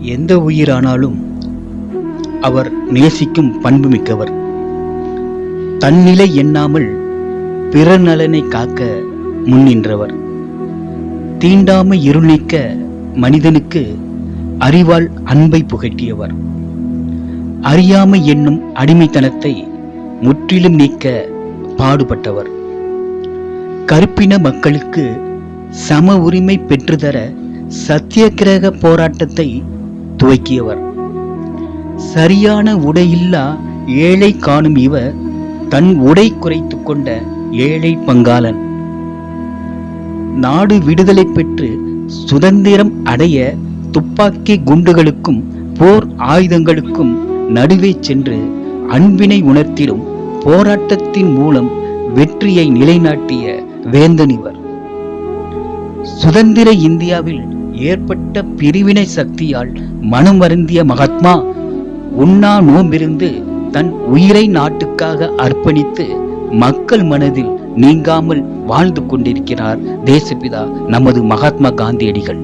எந்த உயிரானாலும் அவர் நேசிக்கும் பண்பு மிக்கவர் தன்னிலை எண்ணாமல் பிற நலனை காக்க முன்னின்றவர். தீண்டாமை இருநீக்க மனிதனுக்கு அறிவால் அன்பை புகட்டியவர். அறியாமை என்னும் அடிமைத்தனத்தை முற்றிலும் நீக்க பாடுபட்டவர். கருப்பின மக்களுக்கு சம உரிமை பெற்றுதர சத்தியகிரக போராட்டத்தை துவக்கியவர். சரியான உடையில்லா ஏழை காணும் இவர் தன் உடை குறைத்து கொண்ட ஏழை பங்காளன். நாடு விடுதலை பெற்று சுதந்திரம் அடைய துப்பாக்கி குண்டுகளுக்கும் போர் ஆயுதங்களுக்கும் நடுவே சென்று அன்பினை உணர்த்திடும் போராட்டத்தின் மூலம் வெற்றியை நிலைநாட்டிய வேந்தன் இவர். சுதந்திர இந்தியாவில் ஏற்பட்ட பிரிவினை சக்தியால் மனம் வருந்திய மகாத்மா உண்ணா நோம்பிருந்து தன் உயிரை நாட்டுக்காக அர்ப்பணித்து மக்கள் மனதில் நீங்காமல் வாழ்ந்து கொண்டிருக்கிறார் தேசப்பிதா நமது மகாத்மா காந்தியடிகள்.